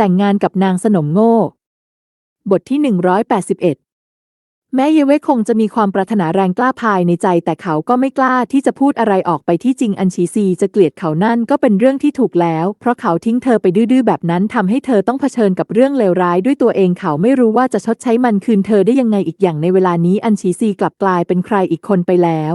แต่งงานกับนางสนมโง่ บทที่ 181 แม้เยเวคงจะมีความปรารถนาแรงกล้าภายในใจ แต่เขาก็ไม่กล้าที่จะพูดอะไรออกไปที่จริงอันชีซีจะเกลียดเขานั่นก็เป็นเรื่องที่ถูกแล้ว เพราะเขาทิ้งเธอไปดื้อๆแบบนั้นทำให้เธอต้องเผชิญกับเรื่องเลวร้ายด้วยตัวเองเขาไม่รู้ว่าจะชดใช้มันคืนเธอได้ยังไงอีกอย่างในเวลานี้อันชีซีกลับกลายเป็นใครอีกคนไปแล้ว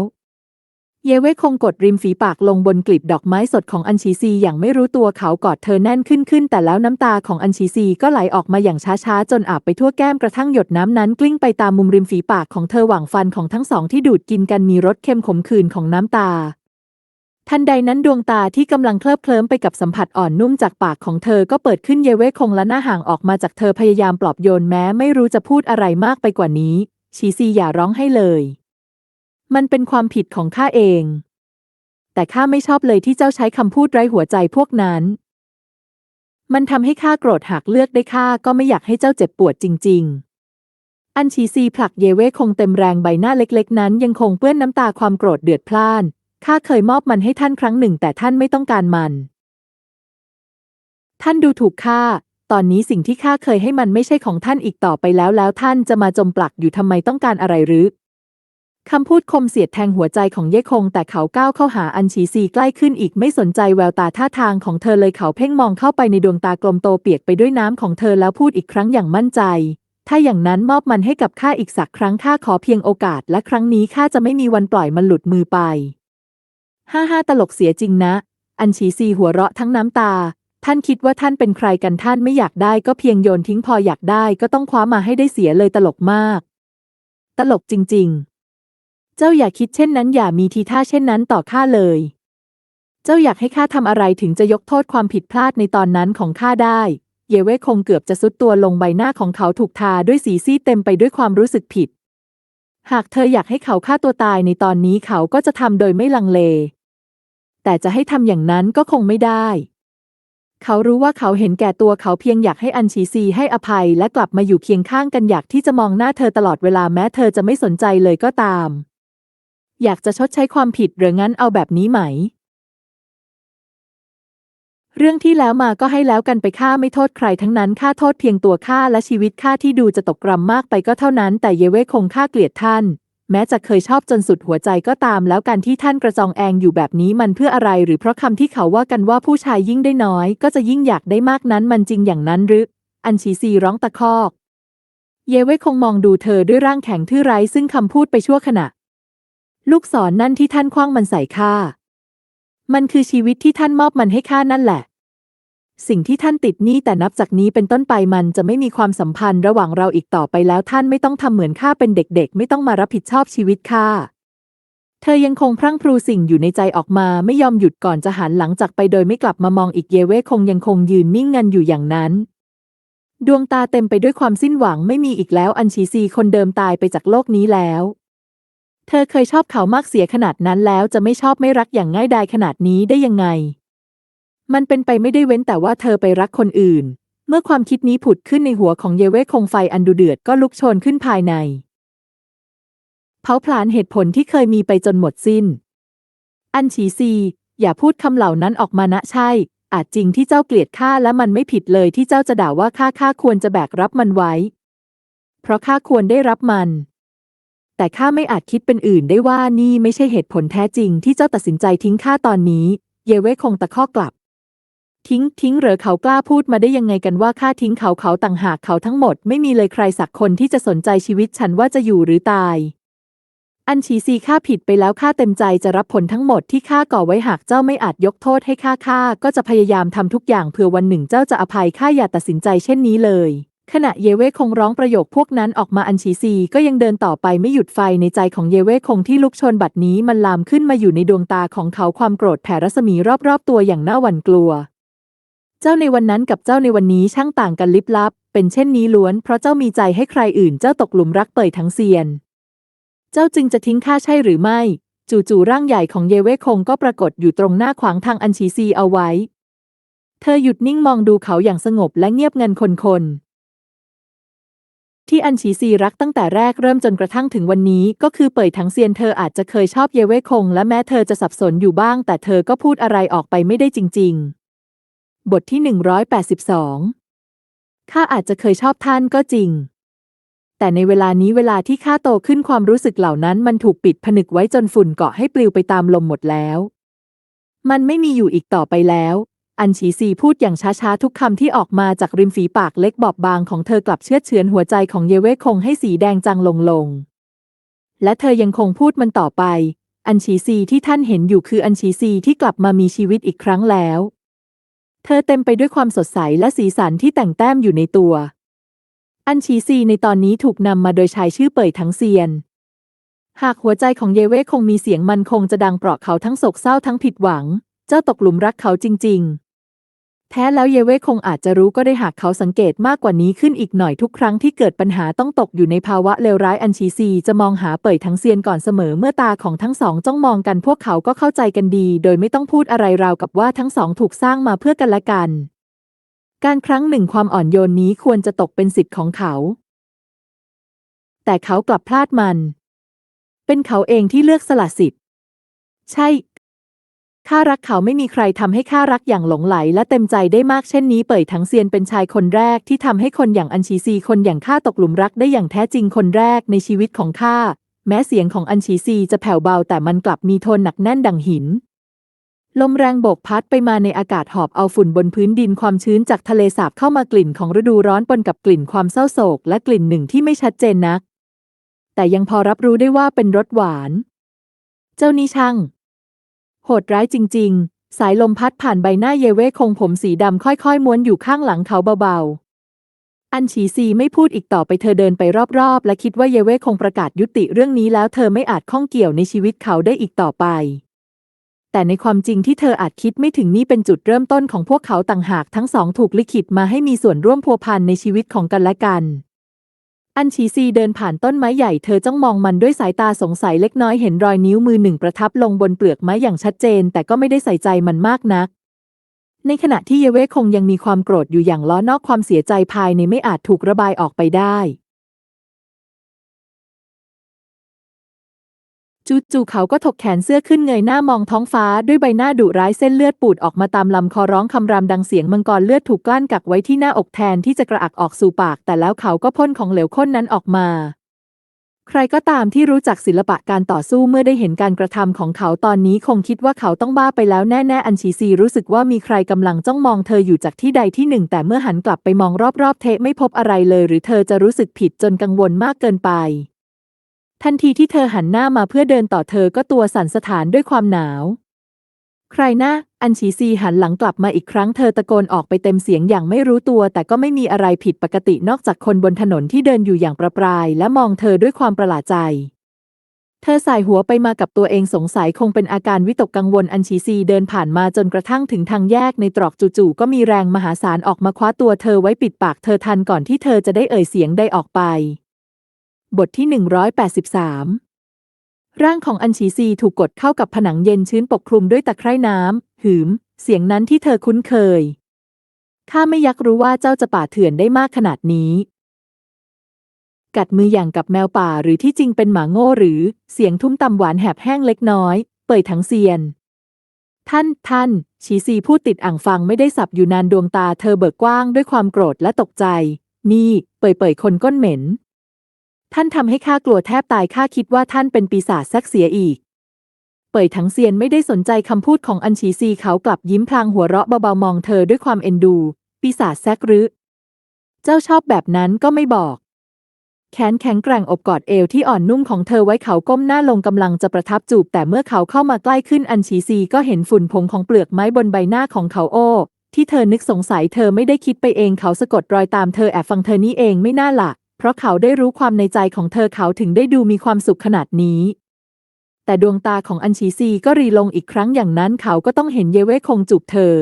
เยเวคงกดริมฝีปากลงบนกลีบดอกไม้สดของอันชีซีอย่างไม่รู้ตัวเขากอดเธอแน่นขึ้นขึ้น แต่แล้วน้ำตาของอันชีซีก็ไหลออกมาอย่างช้าๆ จนอาบไปทั่วแก้มกระทั่งหยดน้ำนั้น กลิ้งไปตามมุมริมฝีปากของเธอหว่างฟันของทั้งสองที่ดูดกินกันมีรสเค็มขมขื่นของน้ำตา ทันใดนั้นดวงตาที่กำลังเคลิบเคลิ้มไปกับสัมผัสอ่อนนุ่มจากปากของเธอก็เปิดขึ้นเยเวคงและหน้าห่างออกมาจากเธอพยายามปลอบโยนแม้ไม่รู้จะพูดอะไรมากไปกว่านี้ ชีซีอย่าร้องให้เลย มันเป็นความผิดของข้าเอง แต่ข้าไม่ชอบเลยที่เจ้าใช้คำพูดไร้หัวใจพวกนั้น มันทำให้ข้าโกรธหากเลือกได้ข้าก็ไม่อยากให้เจ้าเจ็บปวดจริง ๆอันชีซีผลักเยเวคงเต็มแรงใบหน้าเล็กๆ นั้นยังคงเปื้อนน้ำตาความโกรธเดือดพล่าน ข้าเคยมอบมันให้ท่านครั้งหนึ่งแต่ท่านไม่ต้องการมัน ท่านดูถูกข้า ตอนนี้สิ่งที่ข้าเคยให้มันไม่ใช่ของท่านอีกต่อไปแล้วแล้วท่านจะมาจมปลักอยู่ทำไมต้องการอะไรหรือ คำพูดคมเสียดแทงหัวใจของเย่คง แต่เขาก้าวเข้าหาอันชีซีใกล้ขึ้นอีกไม่สนใจแววตาท่าทางของเธอเลยเขาเพ่งมองเข้าไปในดวงตากลมโตเปียกไปด้วยน้ำของเธอแล้วพูดอีกครั้งอย่างมั่นใจ ถ้าอย่างนั้นมอบมันให้กับข้าอีกสักครั้งข้าขอเพียงโอกาส และครั้งนี้ข้าจะไม่มีวันปล่อยมันหลุดมือไปห้าห้าตลกเสียจริงนะ อันชีซีหัวเราะทั้งน้ำตา ท่านคิดว่าท่านเป็นใครกันท่านไม่อยากได้ก็เพียงโยนทิ้งพออยากได้ก็ต้องคว้ามาให้ได้เสียเลยตลกมาก ตลกจริง ๆ เจ้าอย่าคิดเช่นนั้นอย่ามีทีท่าเช่นนั้นต่อข้าเลย เจ้าอยากให้ข้าทำอะไรถึงจะยกโทษความผิดพลาดในตอนนั้นของข้าได้ เยเวคงเกือบจะซุดตัวลงใบหน้าของเขาถูกทาด้วยสีซีดเต็มไปด้วยความรู้สึกผิด หากเธออยากให้เขาฆ่าตัวตายในตอนนี้เขาก็จะทำโดยไม่ลังเล แต่จะให้ทำอย่างนั้นก็คงไม่ได้ เขารู้ว่าเขาเห็นแก่ตัวเขาเพียงอยากให้อันชีซีให้อภัยและกลับมาอยู่เคียงข้างกันอยากที่จะมองหน้าเธอตลอดเวลาแม้เธอจะไม่สนใจเลยก็ตาม อยากจะชดใช้ความผิดหรืองั้นเอาแบบนี้ไหม เรื่องที่แล้วมาก็ให้แล้วกันไปข้าไม่โทษใครทั้งนั้นข้าโทษเพียงตัวข้าและชีวิตข้าที่ดูจะตกกรรมมากไปก็เท่านั้น แต่เยเวคงข้าเกลียดท่าน แม้จะเคยชอบจนสุดหัวใจก็ตาม แล้วการที่ท่านกระจองแองอยู่แบบนี้มันเพื่ออะไร หรือเพราะคำที่เขาว่ากันว่าผู้ชายยิ่งได้น้อย ก็จะยิ่งอยากได้มากนั้นมันจริงอย่างนั้นหรือ อันชีซีร้องตะคอกเยเวคงมองดูเธอด้วยร่างแข็งทื่อไร้ซึ่งคำพูดไปชั่วขณะ ลูกศรนนั่นที่ท่านคว้างมันใส่ข้า มันคือชีวิตที่ท่านมอบมันให้ข้านั่นแหละ สิ่งที่ท่านติดหนี้แต่นับจากนี้เป็นต้นไปมันจะไม่มีความสัมพันธ์ระหว่างเราอีกต่อไปแล้วท่านไม่ต้องทำเหมือนข้าเป็นเด็กๆ ไม่ต้องมารับผิดชอบชีวิตข้า เธอยังคงพรั่งพรูสิ่งอยู่ในใจออกมาไม่ยอมหยุดก่อนจะหันหลังจากไปโดยไม่กลับมามองอีกเยเวคงยังคงยืนนิ่งงันอยู่อย่างนั้นดวงตาเต็มไปด้วยความสิ้นหวังไม่มีอีกแล้วอันชีซีคนเดิมตายไปจากโลกนี้แล้ว เธอเคยชอบเขามากเสียขนาดนั้นแล้วจะไม่ชอบไม่รักอย่างง่ายดายขนาดนี้ได้ยังไง มันเป็นไปไม่ได้เว้นแต่ว่าเธอไปรักคนอื่น เมื่อความคิดนี้ผุดขึ้นในหัวของเยเวคงไฟอันดูเดือดก็ลุกโชนขึ้นภายใน เผาผลาญเหตุผลที่เคยมีไปจนหมดสิ้น อันฉีซี อย่าพูดคำเหล่านั้นออกมานะใช่ อาจจริงที่เจ้าเกลียดข้าและมันไม่ผิดเลยที่เจ้าจะด่าว่าข้าข้าควรจะแบกรับมันไว้ เพราะข้าควรได้รับมัน แต่ข้าไม่อาจคิดเป็นอื่นได้ว่านี่ไม่ใช่เหตุผลแท้จริงที่เจ้าตัดสินใจทิ้งข้าตอนนี้ เยเวคงตะข้อกลับ ทิ้งทิ้งเหรอเขากล้าพูดมาได้ยังไงกันว่าข้าทิ้งเขาเขาต่างหากเขาทั้งหมดไม่มีเลยใครสักคนที่จะสนใจชีวิตฉันว่าจะอยู่หรือตาย อันชีซีข้าผิดไปแล้วข้าเต็มใจจะรับผลทั้งหมดที่ข้าก่อไว้หากเจ้าไม่อาจยกโทษให้ข้าข้าก็จะพยายามทำทุกอย่างเพื่อวันหนึ่งเจ้าจะอภัยข้าอย่าตัดสินใจเช่นนี้เลย ขณะเยเวคงร้องประโยคพวกนั้นออกมาอันชีซีก็ยังเดินต่อไปไม่หยุดไฟในใจของเยเวคงที่ลุกชนบัดนี้มันลามขึ้นมาอยู่ในดวงตาของเขาความโกรธแผ่รัศมีรอบๆตัวอย่างน่าหวั่นกลัว เจ้าในวันนั้นกับเจ้าในวันนี้ช่างต่างกันลิบลับ เป็นเช่นนี้ล้วนเพราะเจ้ามีใจให้ใครอื่นเจ้าตกหลุมรักเปิดทั้งเซียน เจ้าจึงจะทิ้งข้าใช่หรือไม่ จู่ๆร่างใหญ่ของเยเวคงก็ปรากฏอยู่ตรงหน้าขวางทางอันชีซีเอาไว้ เธอหยุดนิ่งมองดูเขาอย่างสงบและเงียบเงันคนๆ ที่อันฉีซีรักตั้งแต่แรกเริ่มจนกระทั่งถึงวันนี้ก็คือเปิดถังเซียนเธออาจจะเคยชอบเยเวคง และแม้เธอจะสับสนอยู่บ้าง แต่เธอก็พูดอะไรออกไปไม่ได้จริง ๆ บทที่ 182 ข้าอาจจะเคยชอบท่านก็จริง แต่ในเวลานี้เวลาที่ข้าโตขึ้นความรู้สึกเหล่านั้นมันถูกปิดผนึกไว้จนฝุ่นเกาะให้ปลิวไปตามลมหมดแล้ว มันไม่มีอยู่อีกต่อไปแล้ว อันฉีซีพูดอย่างช้าๆ ทุกคำที่ออกมาจากริมฝีปากเล็กบอบบางของเธอกลับเชื้อเฉือนหัวใจของเยเวคงให้สีแดงจางลงลง และเธอยังคงพูดมันต่อไป อันฉีซีที่ท่านเห็นอยู่คืออันฉีซีที่กลับมามีชีวิตอีกครั้งแล้ว เธอเต็มไปด้วยความสดใสและสีสันที่แต่งแต้มอยู่ในตัว อันฉีซีในตอนนี้ถูกนำมาโดยชายชื่อเป่ยทั้งเซียน หากหัวใจของเยเวคงมีเสียงมันคงจะดังเปราะเขาทั้งโศกเศร้าทั้งผิดหวัง เจ้าตกหลุมรักเขาจริง ๆ แท้แล้วเยเว่คงอาจจะรู้ก็ได้หากเขาสังเกตมากกว่านี้ขึ้นอีกหน่อยทุกครั้งที่เกิดปัญหาต้องตกอยู่ในภาวะเลวร้ายอันชีซีจะมองหาเป่ยทั้งเซียนก่อนเสมอเมื่อตาของทั้งสองจ้องมองกันพวกเขาก็เข้าใจกันดี โดยไม่ต้องพูดอะไรราวกับว่าทั้งสองถูกสร้างมาเพื่อกันและกัน การครั้งหนึ่งความอ่อนโยนนี้ควรจะตกเป็นสิทธิ์ของเขา แต่เขากลับพลาดมัน เป็นเขาเองที่เลือกสละสิทธิ์ ใช่ ข้ารักเขาไม่มีใครทำให้ข้ารักอย่างหลงไหลและเต็มใจได้มากเช่นนี้เป่ยทั้งเซียนเป็นชายคนแรกที่ทำให้คนอย่างอัญชีซีคนอย่างข้าตกหลุมรักได้อย่างแท้จริงคนแรกในชีวิตของข้าแม้เสียงของอัญชีซีจะแผ่วเบาแต่มันกลับมีโทนหนักแน่นดังหิน ลมแรงโบกพัดไปมาในอากาศหอบเอาฝุ่นบนพื้นดินความชื้นจากทะเลสาบเข้ามากลิ่นของฤดูร้อนปนกับกลิ่นความเศร้าโศกและกลิ่นหนึ่งที่ไม่ชัดเจนนัก แต่ยังพอรับรู้ได้ว่าเป็นรสหวาน เจ้านี่ช่าง โหดร้ายจริง ๆ สายลมพัดผ่านใบหน้าเยเว่คงผมสีดำค่อยๆ ม้วนอยู่ข้างหลังเขาเบาๆ อันฉีซีไม่พูดอีกต่อไปเธอเดินไปรอบๆ และคิดว่าเยเว่คงประกาศยุติเรื่องนี้แล้วเธอไม่อาจข้องเกี่ยวในชีวิตเขาได้อีกต่อไปแต่ในความจริงที่เธออาจคิดไม่ถึงนี่เป็นจุดเริ่มต้นของพวกเขาต่างหากทั้งสองถูกลิขิตมาให้มีส่วนร่วมพัวพันในชีวิตของกันและกัน อันชีซีเดินผ่านต้นไม้ใหญ่เธอจ้องมองมันด้วยสายตาสงสัยเล็กน้อยเห็นรอยนิ้วมือหนึ่งประทับลงบนเปลือกไม้อย่างชัดเจน แต่ก็ไม่ได้ใส่ใจมันมากนัก ในขณะที่เยเวคงยังมีความโกรธอยู่อย่างล้อนอกความเสียใจภายในไม่อาจถูกระบายออกไปได้ จู่ๆเขาก็ถกแขนเสื้อขึ้นเงยหน้ามองท้องฟ้าด้วยใบหน้าดุร้ายเส้นเลือดปูดออกมาตามลำคอร้องคำรามดังเสียงมังกรเลือดถูกกลั้นกักไว้ที่หน้าอกแทนที่จะกระอักออกสู่ปาก แต่แล้วเขาก็พ่นของเหลวข้นนั้นออกมา ใครก็ตามที่รู้จักศิลปะการต่อสู้เมื่อได้เห็นการกระทำของเขาตอนนี้คงคิดว่าเขาต้องบ้าไปแล้วแน่ๆอันชีซีรู้สึกว่ามีใครกำลังจ้องมองเธออยู่จากที่ใดที่หนึ่ง แต่เมื่อหันกลับไปมองรอบๆเทะไม่พบอะไรเลย หรือเธอจะรู้สึกผิดจนกังวลมากเกินไป ทันทีที่เธอหันหน้ามาเพื่อเดินต่อเธอก็ตัวสั่นสะท้านด้วยความหนาว ใครนะ อันฉีซีหันหลังกลับมาอีกครั้งเธอตะโกนออกไปเต็มเสียงอย่างไม่รู้ตัว แต่ก็ไม่มีอะไรผิดปกตินอกจากคนบนถนนที่เดินอยู่อย่างประปราย และมองเธอด้วยความประหลาดใจ เธอสายหัวไปมากับตัวเองสงสัยคงเป็นอาการวิตกกังวลอันชีซีเดินผ่านมาจนกระทั่งถึงทางแยกในตรอกจู่ๆก็มีแรงมหาศาลออกมาคว้าตัวเธอไว้ปิดปากเธอทันก่อนที่เธอจะได้เอ่ยเสียงใดออกไป บทที่ 183 ร่างของอัญชีซีถูกกดเข้ากับผนังเย็นชื้นปกคลุมด้วยตะไคร่น้ำ หืม เสียงนั้นที่เธอคุ้นเคย ข้าไม่ยักรู้ว่าเจ้าจะป่าเถื่อนได้มากขนาดนี้ กัดมืออย่างกับแมวป่าหรือที่จริงเป็นหมาโง่หรือ เสียงทุ้มต่ำหวานแหบแห้งเล็กน้อย เปิดทั้งเซียน ท่าน ท่าน ชีซีพูดติดอ่างฟังไม่ได้สับอยู่นานดวงตา เธอเบิกกว้างด้วยความโกรธและตกใจ นี่ เปิดเปิดคนก้นเหม็น ท่านทำให้ข้ากลัวแทบตายข้าคิดว่าท่านเป็นปีศาจแซกเสียอีก เป่ยทั้งเซียนไม่ได้สนใจคำพูดของอันชีซีเขากลับยิ้มพลางหัวเราะเบาๆมองเธอด้วยความเอ็นดู ปีศาจแซกหรือ เจ้าชอบแบบนั้นก็ไม่บอกแขนแข็งแกร่งอบกอดเอวที่อ่อนนุ่มของเธอไว้เขาก้มหน้าลงกำลังจะประทับจูบ แต่เมื่อเขาเข้ามาใกล้ขึ้นอันชีซีก็เห็นฝุ่นผงของเปลือกไม้บนใบหน้าของเขาโอ้ ที่เธอนึกสงสัยเธอไม่ได้คิดไปเองเขาสะกดรอยตามเธอแอบฟังเธอนี่เองไม่น่าละ เพราะเขาได้รู้ความในใจของเธอเขาถึงได้ดูมีความสุขขนาดนี้ แต่ดวงตาของอันชีซีก็รีลงอีกครั้งอย่างนั้นเขาก็ต้องเห็นเยเว่คงจูบเธอ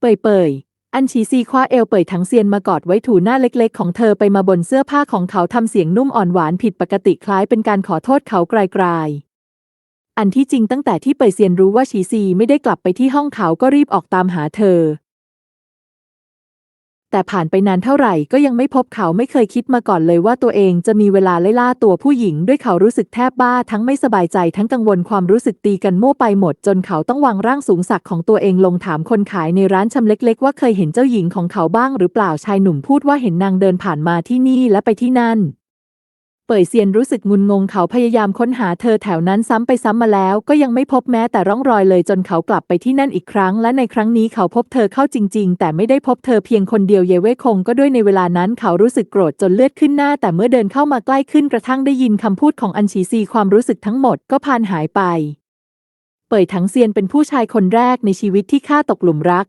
เปยๆอันชีซีคว้าเอวเปยทั้งเซียนมากอดไว้ถูหน้าเล็กๆ ของเธอไปมาบนเสื้อผ้าของเขาทำเสียงนุ่มอ่อนหวานผิดปกติคล้ายเป็นการขอโทษเขาไกลๆ อันที่จริงตั้งแต่ที่เปยเซียนรู้ว่าชีซีไม่ได้กลับไปที่ห้องเขาก็รีบออกตามหาเธอ แต่ผ่านไปนานเท่าไหร่ก็ยังไม่พบเขาไม่เคยคิดมาก่อนเลยว่าตัวเองจะมีเวลาไล่ล่าตัวผู้หญิงด้วยเขารู้สึกแทบบ้าทั้งไม่สบายใจทั้งกังวลความรู้สึกตีกันมั่วไปหมด จนเขาต้องวางร่างสูงสักของตัวเองลงถามคนขายในร้านชำเล็ก ๆ ว่าเคยเห็นเจ้าหญิงของเขาบ้างหรือเปล่าชายหนุ่มพูดว่าเห็นนางเดินผ่านมาที่นี่และไปที่นั่น เป่ยเซียนรู้สึกงุนงงเขาพยายามค้นหาเธอแถวนั้นซ้ำไปซ้ำมาแล้ว ก็ยังไม่พบแม้แต่ร่องรอยเลยจนเขากลับไปที่นั่นอีกครั้ง และในครั้งนี้เขาพบเธอเข้าจริง ๆ แต่ไม่ได้พบเธอเพียงคนเดียวเยเว่คงก็ด้วยในเวลานั้นเขารู้สึกโกรธจนเลือดขึ้นหน้า แต่เมื่อเดินเข้ามาใกล้ขึ้นกระทั่งได้ยินคำพูดของอันฉีซีความรู้สึกทั้งหมดก็พานหายไป เป่ยถังเซียนเป็นผู้ชายคนแรกในชีวิตที่ข้าตกหลุมรัก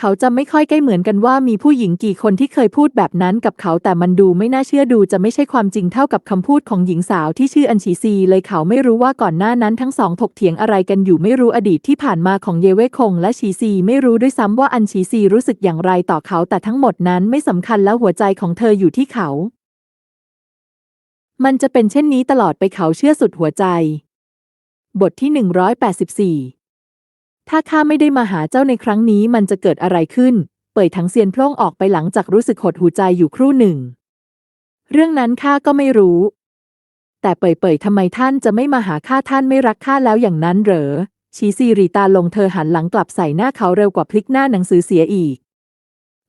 เขาจะไม่ค่อยใกล้เหมือนกันว่ามีผู้หญิงกี่คนที่เคยพูดแบบนั้นกับเขาแต่มันดูไม่น่าเชื่อดูจะไม่ใช่ความจริงเท่ากับคำพูดของหญิงสาวที่ชื่ออัญชีซีเลยเขาไม่รู้ว่าก่อนหน้านั้นทั้งสองถกเถียงอะไรกันอยู่ไม่รู้อดีตที่ผ่านมาของเยเวคงและชีซีไม่รู้ด้วยซ้ำว่าอัญชีซีรู้สึกอย่างไรต่อเขาแต่ทั้งหมดนั้นไม่สำคัญแล้วหัวใจของเธออยู่ที่เขา มันจะเป็นเช่นนี้ตลอดไปเขาเชื่อสุดหัวใจ บทที่ 184 ถ้าข้าไม่ได้มาหาเจ้าในครั้งนี้มันจะเกิดอะไรขึ้น เป่ยถังเซียนโพล่งออกไปหลังจากรู้สึกหดหูใจอยู่ครู่หนึ่ง เรื่องนั้นข้าก็ไม่รู้ แต่เป่ยเป่ยทำไมท่านจะไม่มาหาข้าท่านไม่รักข้าแล้วอย่างนั้นเหรอ ชีซีรีตาลงเธอหันหลังกลับใส่หน้าเขาเร็วกว่าพลิกหน้าหนังสือเสียอีก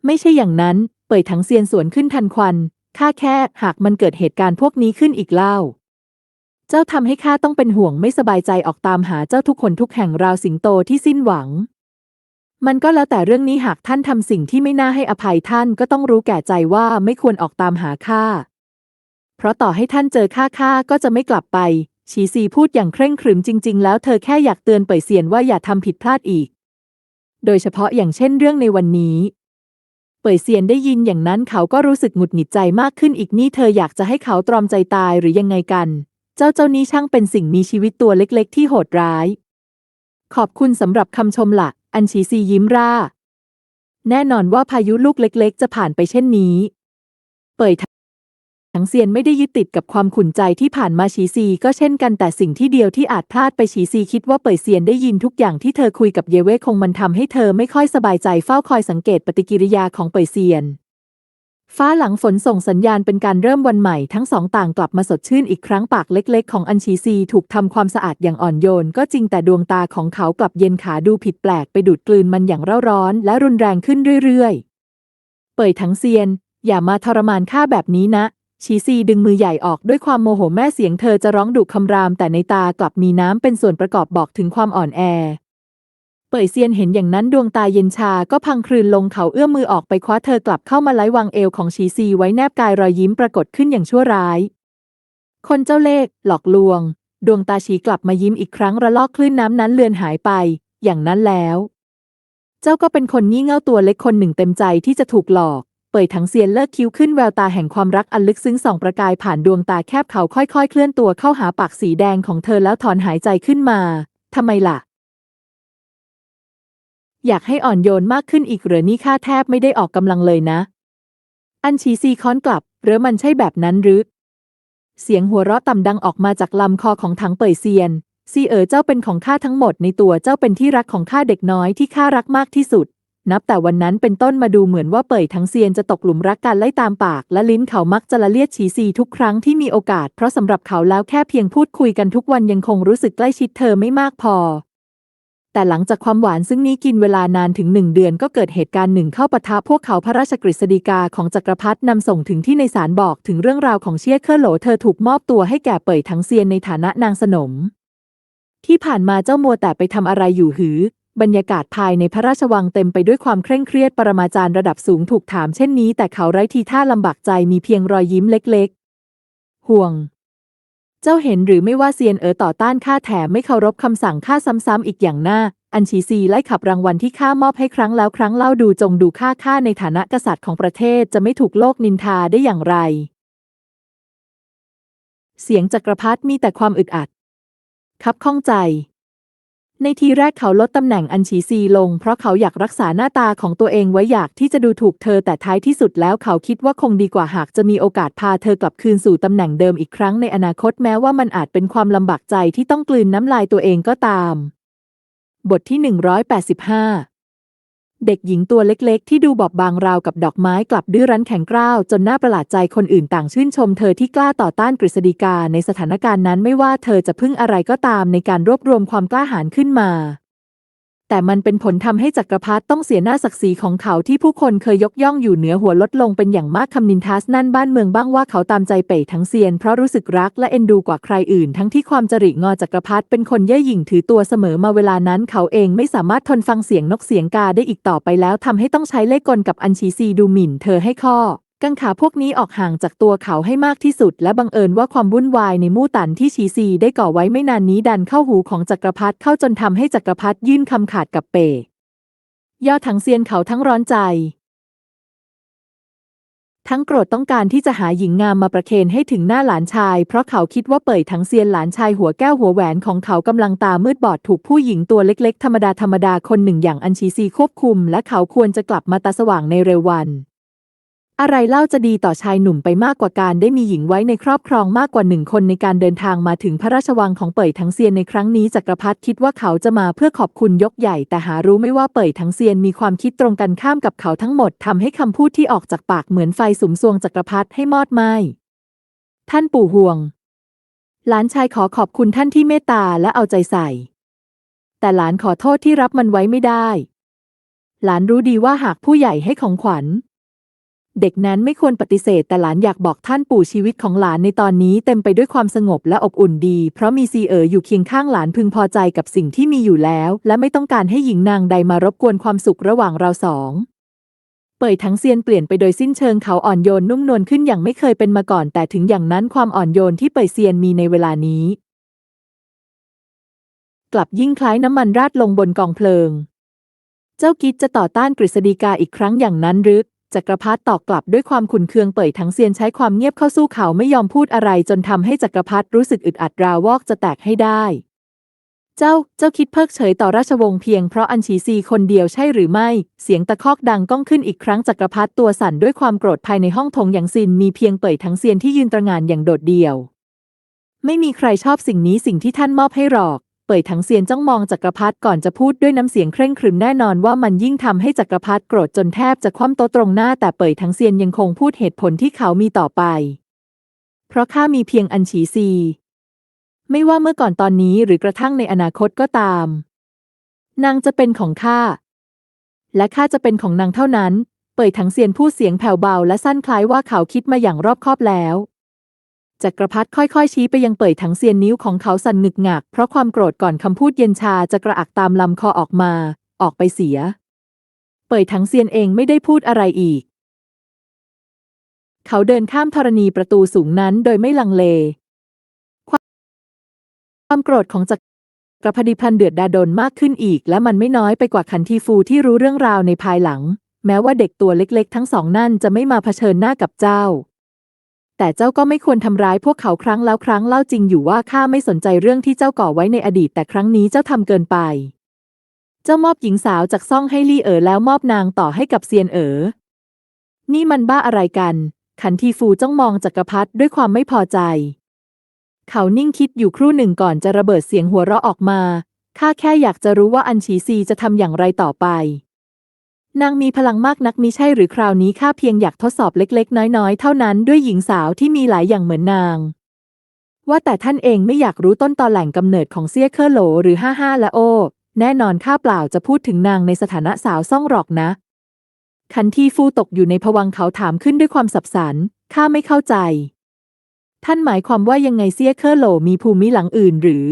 ไม่ใช่อย่างนั้น เป่ยถังเซียนสวนขึ้นทันควันข้าแค่หากมันเกิดเหตุการณ์พวกนี้ขึ้นอีกเล่า เจ้าทำให้ข้าต้องเป็นห่วงไม่สบายใจออกตามหาเจ้าทุกคนทุกแห่งราวสิงโตที่สิ้นหวัง มันก็แล้วแต่เรื่องนี้หากท่านทำสิ่งที่ไม่น่าให้อภัยท่านก็ต้องรู้แก่ใจว่าไม่ควรออกตามหาข้า เพราะต่อให้ท่านเจอข้าข้าก็จะไม่กลับไป ชีซีพูดอย่างเคร่งครึมจริง ๆ แล้วเธอแค่อยากเตือนเป่ยเซียนว่าอย่าทำผิดพลาดอีก โดยเฉพาะอย่างเช่นเรื่องในวันนี้เป่ยเซียนได้ยินอย่างนั้นเขาก็รู้สึกหงุดหงิดใจมากขึ้นอีกนี่เธออยากจะให้เขาตรอมใจตายหรือยังไงกัน เจ้าเจ้านี้ช่างเป็นสิ่งมีชีวิตตัวเล็กๆ ที่โหดร้าย ขอบคุณสำหรับคำชมละอันชีซียิ้มร่า แน่นอนว่าพายุลูกเล็กๆ จะผ่านไปเช่นนี้ เป่ยถังเซียนไม่ได้ยึดติดกับความขุ่นใจที่ผ่านมาชีซี ก็เช่นกันแต่สิ่งที่เดียวที่อาจพลาดไปชีซีคิดว่าเป่ยเซียนได้ยินทุกอย่างที่เธอคุยกับเยเว่คงมันทำให้เธอไม่ค่อยสบายใจเฝ้าคอยสังเกตปฏิกิริยาของเป่ยเซียน ฟ้าหลังฝนส่งสัญญาณเป็นการเริ่มวันใหม่ทั้งสองต่างกลับมาสดชื่นอีกครั้งปากเล็กๆ ของอันชีซีถูกทำความสะอาดอย่างอ่อนโยน ก็จริงแต่ดวงตาของเขากลับเย็นขาดูผิดแปลกไปดูดกลืนมันอย่างเร่าร้อน และรุนแรงขึ้นเรื่อยๆ เป่ยถังเซียน อย่ามาทรมานข้าแบบนี้นะ ชีซีดึงมือใหญ่ออกด้วยความโมโหแม่เสียงเธอจะร้องดุคำรามแต่ในตากลับมีน้ำเป็นส่วนประกอบบอกถึงความอ่อนแอ เป่ยเซียนเห็นอย่างนั้นดวงตาเย็นชาก็พังคลืนลงเขาเอื้อมมือออกไปคว้าเธอกลับเข้ามาไล้วางเอวของชีซีไว้แนบกายรอยยิ้มปรากฏขึ้นอย่างชั่วร้าย คนเจ้าเล่ห์หลอกลวง ดวงตาชีกลับมายิ้มอีกครั้งระลอกคลื่นน้ำนั้นเลือนหายไป อย่างนั้นแล้ว เจ้าก็เป็นคนงี่เง่าตัวเล็กคนหนึ่งเต็มใจที่จะถูกหลอก เป่ยถังเซียนเลิกคิ้วขึ้นแววตาแห่งความรักอันลึกซึ้งส่องประกายผ่านดวงตาแคบเขาค่อยๆ เคลื่อนตัวเข้าหาปากสีแดงของเธอแล้วถอนหายใจขึ้นมาทำไมล่ะ อยากให้อ่อนโยนมากขึ้นอีกเหรือนี่ข้าแทบไม่ได้ออกกำลังเลยนะ อันชีซีค้อนกลับหรือมันใช่แบบนั้นหรือ เสียงหัวเราะต่ำดังออกมาจากลำคอของถังเป่ยเซียน ซีเอ๋อเจ้าเป็นของข้าทั้งหมดในตัวเจ้าเป็นที่รักของข้าเด็กน้อยที่ข้ารักมากที่สุด นับแต่วันนั้นเป็นต้นมาดูเหมือนว่าเป่ยทั้งเซียนจะตกหลุมรักกันไล่ตามปาก และลิ้นเขามักจะละเลียดฉีซีทุกครั้งที่มีโอกาส เพราะสำหรับเขาแล้วแค่เพียงพูดคุยกันทุกวันยังคงรู้สึกใกล้ชิดเธอไม่มากพอ แต่หลังจากความหวานซึ่งนี้กินเวลานานถึงหนึ่งเดือนก็เกิดเหตุการณ์หนึ่งเข้าปะทะพวกเขาพระราชกฤษฎีกาของจักรพรรดินำส่งถึงที่ในศาลบอกถึงเรื่องราวของเชี่ยเคอร์โหลเธอถูกมอบตัวให้แก่เป่ยทั้งเซียนในฐานะนางสนม ที่ผ่านมาเจ้ามัวแต่ไปทำอะไรอยู่หือ บรรยากาศภายในพระราชวังเต็มไปด้วยความเคร่งเครียดปรมาจารย์ระดับสูงถูกถามเช่นนี้ แต่เขาไร้ทีท่าลำบากใจมีเพียงรอยยิ้มเล็ก ๆ ห่วง เจ้าเห็นหรือไม่ว่าเซียนเอ๋อต่อต้านข้าแถมไม่เคารพคำสั่งข้าซ้ำๆอีกอย่างหน้า อันชีซีไล่ขับรางวัลที่ข้ามอบให้ครั้งแล้วครั้งเล่าดูจงดูข้าข้าในฐานะกษัตริย์ของประเทศจะไม่ถูกโลกนินทาได้อย่างไร เสียงจักรพรรดิมีแต่ความอึดอัด คับข้องใจ ในทีแรกเขาลดตำแหน่งอันฉีซีลง เพราะเขาอยากรักษาหน้าตาของตัวเองไว้อยากที่จะดูถูกเธอแต่ท้ายที่สุดแล้วเขาคิดว่าคงดีกว่าหากจะมีโอกาสพาเธอกลับคืนสู่ตำแหน่งเดิมอีกครั้งในอนาคตแม้ว่ามันอาจเป็นความลำบากใจที่ต้องกลืนน้ำลายตัวเองก็ตาม บทที่ 185 เด็กหญิงตัวเล็กๆ ที่ดูบอบบางราวกับดอกไม้กลับดื้อรั้นแข็งกร้าว จนน่าประหลาดใจคนอื่นต่างชื่นชมเธอที่กล้าต่อต้านกฤษฎีกาในสถานการณ์นั้นไม่ว่าเธอจะพึ่งอะไรก็ตามในการรวบรวมความกล้าหาญขึ้นมา แต่มันเป็นผลทำให้จักรพรรดิต้องเสียหน้าศักดิ์ศรีของเขาที่ผู้คนเคยยกย่องอยู่เหนือหัวลดลงเป็นอย่างมากคำนินทัสนั่นบ้านเมืองบ้างว่าเขาตามใจเป่ยทั้งเซียนเพราะรู้สึกรักและเอ็นดูกว่าใครอื่น ทั้งที่ความจริงอจักรพรรดิเป็นคนเย่อหยิ่งถือตัวเสมอมาเวลานั้น เขาเองไม่สามารถทนฟังเสียงนกเสียงกาได้อีกต่อไปแล้วทำให้ต้องใช้เล่ห์กลกับอัญชีซีดูหมิ่นเธอให้ข้อ กังขาพวกนี้ออกห่างจากตัวเขาให้มากที่สุด และบังเอิญว่าความวุ่นวายในมู่ตันที่ชีซีได้ก่อไว้ไม่นานนี้ดันเข้าหูของจักรพรรดิเข้าจนทำให้จักรพรรดิยื่นคำขาดกับเปยยอดทั้งเซียนเขาทั้งร้อนใจ ทั้งโกรธต้องการที่จะหาหญิงงามมาประเคนให้ถึงหน้าหลานชาย เพราะเขาคิดว่าเป่ยทั้งเซียนหลานชายหัวแก้วหัวแหวนของเขากำลังตามืดบอดถูกผู้หญิงตัวเล็กๆ ธรรมดาธรรมดาคนหนึ่งอย่างอัญชีซีควบคุม และเขาควรจะกลับมาตาสว่างในเร็ววัน อะไรเล่าจะดีต่อชายหนุ่มไปมากกว่าการได้มีหญิงไว้ในครอบครองมากกว่าหนึ่งคนในการเดินทางมาถึงพระราชวังของเป่ยทั้งเซียนในครั้งนี้จักรพรรดิคิดว่าเขาจะมาเพื่อขอบคุณยกใหญ่ แต่หารู้ไม่ว่าเป่ยทั้งเซียนมีความคิดตรงกันข้ามกับเขาทั้งหมดทำให้คำพูดที่ออกจากปากเหมือนไฟสุมซวงจักรพรรดิให้มอดไหม้ท่านปู่ห่วง หลานชายขอขอบคุณท่านที่เมตตาและเอาใจใส่ แต่หลานขอโทษที่รับมันไว้ไม่ได้ หลานรู้ดีว่าหากผู้ใหญ่ให้ของขวัญ เด็กนั้นไม่ควรปฏิเสธแต่หลานอยากบอกท่านปู่ชีวิตของหลานในตอนนี้เต็มไปด้วยความสงบและอบอุ่นดี เพราะมีซีเอ๋ออยู่เคียงข้างหลานพึงพอใจกับสิ่งที่มีอยู่แล้ว และไม่ต้องการให้หญิงนางใดมารบกวนความสุขระหว่างเราสองเป่ยทั้งเซียนเปลี่ยนไปโดยสิ้นเชิงเขาอ่อนโยนนุ่มนวลขึ้นอย่างไม่เคยเป็นมาก่อน แต่ถึงอย่างนั้นความอ่อนโยนที่เป่ยเซียนมีในเวลานี้ กลับยิ่งคล้ายน้ำมันราดลงบนกองเพลิง เจ้ากิจจะต่อต้านกฤษฎีกาอีกครั้งอย่างนั้นหรือ จักรพรรดิตอบกลับด้วยความขุนเคืองเป่ยทั้งเซียนใช้ความเงียบเข้าสู้เขาไม่ยอมพูดอะไรจนทำให้จักรพรรดิรู้สึกอึดอัดราววอกจะแตกให้ได้ เจ้า เจ้าคิดเพิกเฉยต่อราชวงศ์เพียงเพราะอัญชีซีคนเดียวใช่หรือไม่ เสียงตะคอกดังก้องขึ้นอีกครั้งจักรพรรดิตัวสั่นด้วยความโกรธภายในห้องธงอย่างซินมีเพียงเป่ยทั้งเซียนที่ยืนตระงานอย่างโดดเดี่ยว ไม่มีใครชอบสิ่งนี้สิ่งที่ท่านมอบให้หรอก เป่ยทั้งเซียนจ้องมองจักรพรรดิก่อนจะพูดด้วยน้ำเสียงเคร่งครึมแน่นอนว่ามันยิ่งทำให้จักรพรรดิโกรธจนแทบจะคว่ำโต๊ะตรงหน้าแต่เป่ยทั้งเซียนยังคงพูดเหตุผลที่เขามีต่อไป เพราะข้ามีเพียงอันฉีซี ไม่ว่าเมื่อก่อนตอนนี้หรือกระทั่งในอนาคตก็ตาม นางจะเป็นของข้าและข้าจะเป็นของนางเท่านั้น เป่ยทั้งเซียนพูดเสียงแผ่วเบาและสั้นคล้ายว่าเขาคิดมาอย่างรอบคอบแล้ว จักรพรรดิค่อยๆ ชี้ไปยังเป่ยทั้งเซียนนิ้วของเขาสั่นงึกงัก เพราะความโกรธก่อนคำพูดเย็นชาจะกระอักตามลำคอออกมา ออกไปเสีย เป่ยทั้งเซียนเองไม่ได้พูดอะไรอีก เขาเดินข้ามธรณีประตูสูงนั้นโดยไม่ลังเล ความโกรธของจักรพรรดิพันเดือดดาดนมากขึ้นอีก และมันไม่น้อยไปกว่าขันทีฟูที่รู้เรื่องราวในภายหลัง แม้ว่าเด็กตัวเล็กๆ ทั้งสองนั่นจะไม่มาเผชิญหน้ากับเจ้า แต่เจ้าก็ไม่ควรทำร้ายพวกเขาครั้งแล้วครั้งเล่าจริงอยู่ว่าข้าไม่สนใจเรื่องที่เจ้าก่อไว้ในอดีต แต่ครั้งนี้เจ้าทำเกินไป เจ้ามอบหญิงสาวจากซ่องให้ลี่เอ๋อแล้วมอบนางต่อให้กับเซียนเอ๋อ นี่มันบ้าอะไรกัน ขันทีฟูจ้องมองจักรพรรดิด้วยความไม่พอใจ เขานิ่งคิดอยู่ครู่หนึ่งก่อนจะระเบิดเสียงหัวเราะออกมา ข้าแค่อยากจะรู้ว่าอันฉีซีจะทำอย่างไรต่อไป นางมีพลังมากนักมิใช่หรือคราวนี้ข้าเพียงอยากทดสอบเล็ก ๆ น้อย ๆ เท่านั้นด้วยหญิงสาวที่มีหลายอย่างเหมือนนาง ว่าแต่ท่านเองไม่อยากรู้ต้นตอแหล่งกำเนิดของเซี่ยเคอร์โหลหรือห้าห้าและโอ แน่นอนข้าเปล่าจะพูดถึงนางในสถานะสาวซ่องหรอกนะ คันทีฟูตกอยู่ในภวังเขาถามขึ้นด้วยความสับสนข้าไม่เข้าใจ ท่านหมายความว่ายังไงเซี่ยเคอร์โหลมีภูมิหลังอื่นหรือ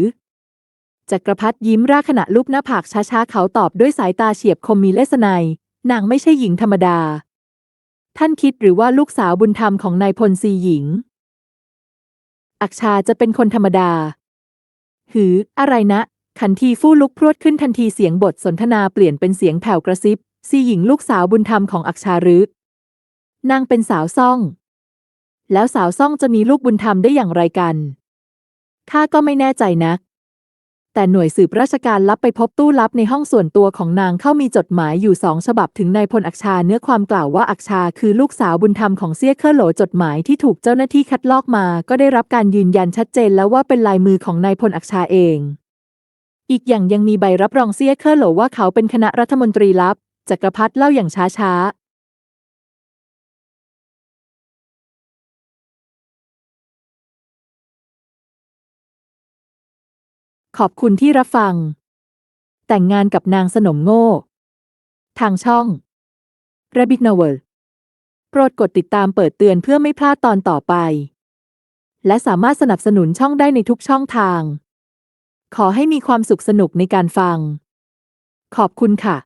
จักรพรรดิยิ้มร่าขณะลูบหน้าผากช้าๆเขาตอบด้วยสายตาเฉียบคมมีเลสไนย นางไม่ใช่หญิงธรรมดา ท่านคิดหรือว่าลูกสาวบุญธรรมของนายพลซีหญิง อักชาจะเป็นคนธรรมดา หือ อะไรนะ ขันทีฟู่ลุกพรวดขึ้นทันทีเสียงบทสนทนาเปลี่ยนเป็นเสียงแผ่วกระซิบ ซีหญิงลูกสาวบุญธรรมของอักชารึนางเป็นสาวซ่อง แล้วสาวซ่องจะมีลูกบุญธรรมได้อย่างไรกันข้าก็ไม่แน่ใจนัก แต่หน่วยสืบราชการลับไปพบตู้ลับในห้องส่วนตัวของนางเข้ามีจดหมายอยู่สองฉบับถึงนายพลอักชาเนื้อความกล่าวว่าอักชาคือลูกสาวบุญธรรมของเซี่ยเคอร์โหลจดหมายที่ถูกเจ้าหน้าที่คัดลอกมา ก็ได้รับการยืนยันชัดเจนแล้วว่าเป็นลายมือของนายพลอักชาเอง อีกอย่างยังมีใบรับรองเซี่ยเคอร์โหลว่าเขาเป็นคณะรัฐมนตรีลับจักรพรรดิเล่าอย่างช้า ขอบคุณที่รับฟัง แต่งงานกับนางสนมโง่ ทางช่อง Rabbit Novel โปรดกดติดตามเปิดเตือนเพื่อไม่พลาดตอนต่อไป และสามารถสนับสนุนช่องได้ในทุกช่องทาง ขอให้มีความสุขสนุกในการฟัง ขอบคุณค่ะ